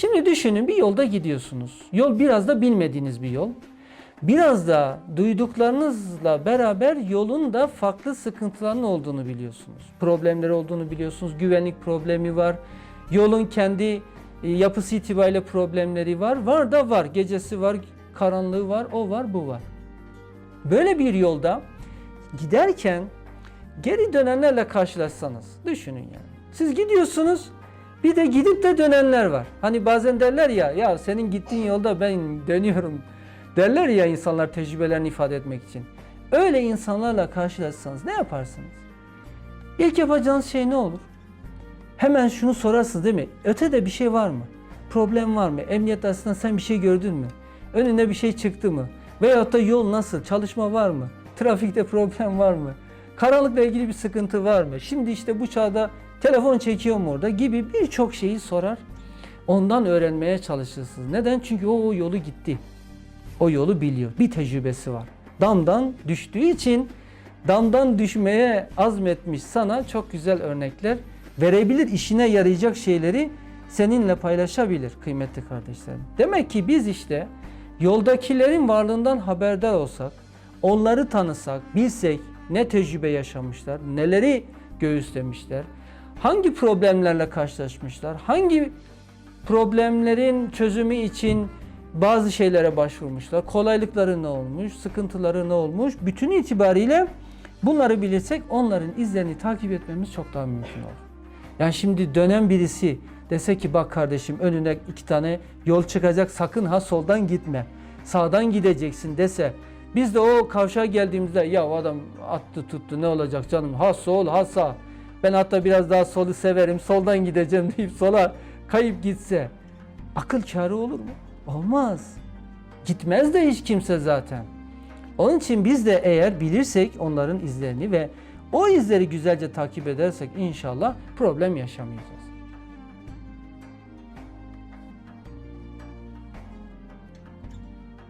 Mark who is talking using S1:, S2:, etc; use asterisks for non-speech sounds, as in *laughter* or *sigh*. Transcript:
S1: Şimdi düşünün bir yolda gidiyorsunuz. Yol biraz da bilmediğiniz bir yol. Biraz da duyduklarınızla beraber yolun da farklı sıkıntıların olduğunu biliyorsunuz. Problemleri olduğunu biliyorsunuz. Güvenlik problemi var. Yolun kendi e, yapısı itibariyle problemleri var. Var da var. Gecesi var, karanlığı var, o var, bu var. Böyle bir yolda giderken geri dönenlerle karşılaşsanız düşünün yani. Siz gidiyorsunuz bir de gidip de dönenler var. Hani bazen derler ya ya senin gittiğin yolda ben dönüyorum derler ya insanlar tecrübelerini ifade etmek için. Öyle insanlarla karşılaşsanız ne yaparsınız? İlk yapacağınız şey ne olur? Hemen şunu sorarsınız değil mi? Ötede bir şey var mı? Problem var mı? Emniyet aslında sen bir şey gördün mü? Önüne bir şey çıktı mı? Veyahut da yol nasıl? Çalışma var mı? Trafikte problem var mı? Karanlıkla ilgili bir sıkıntı var mı? Şimdi işte bu çağda telefon çekiyor mu orada gibi birçok şeyi sorar. Ondan öğrenmeye çalışırsınız. Neden? Çünkü o, o yolu gitti. O yolu biliyor. Bir tecrübesi var. Damdan düştüğü için damdan düşmeye azmetmiş sana çok güzel örnekler verebilir. işine yarayacak şeyleri seninle paylaşabilir kıymetli kardeşlerim. Demek ki biz işte yoldakilerin varlığından haberdar olsak, onları tanısak, bilsek ne tecrübe yaşamışlar, neleri göğüslemişler, hangi problemlerle karşılaşmışlar, hangi problemlerin çözümü için bazı şeylere başvurmuşlar. Kolaylıkları ne olmuş, sıkıntıları ne olmuş. Bütün itibariyle bunları bilirsek onların izlerini takip etmemiz çok daha mümkün olur. Yani şimdi dönen birisi dese ki bak kardeşim önüne iki tane yol çıkacak sakın ha soldan gitme. Sağdan gideceksin dese biz de o kavşağa geldiğimizde ya adam attı tuttu ne olacak canım ha sol ha sağ. Ben hatta biraz daha solu severim soldan gideceğim *laughs* deyip sola kayıp gitse akıl kârı olur mu? Olmaz. Gitmez de hiç kimse zaten. Onun için biz de eğer bilirsek onların izlerini ve o izleri güzelce takip edersek inşallah problem yaşamayacağız.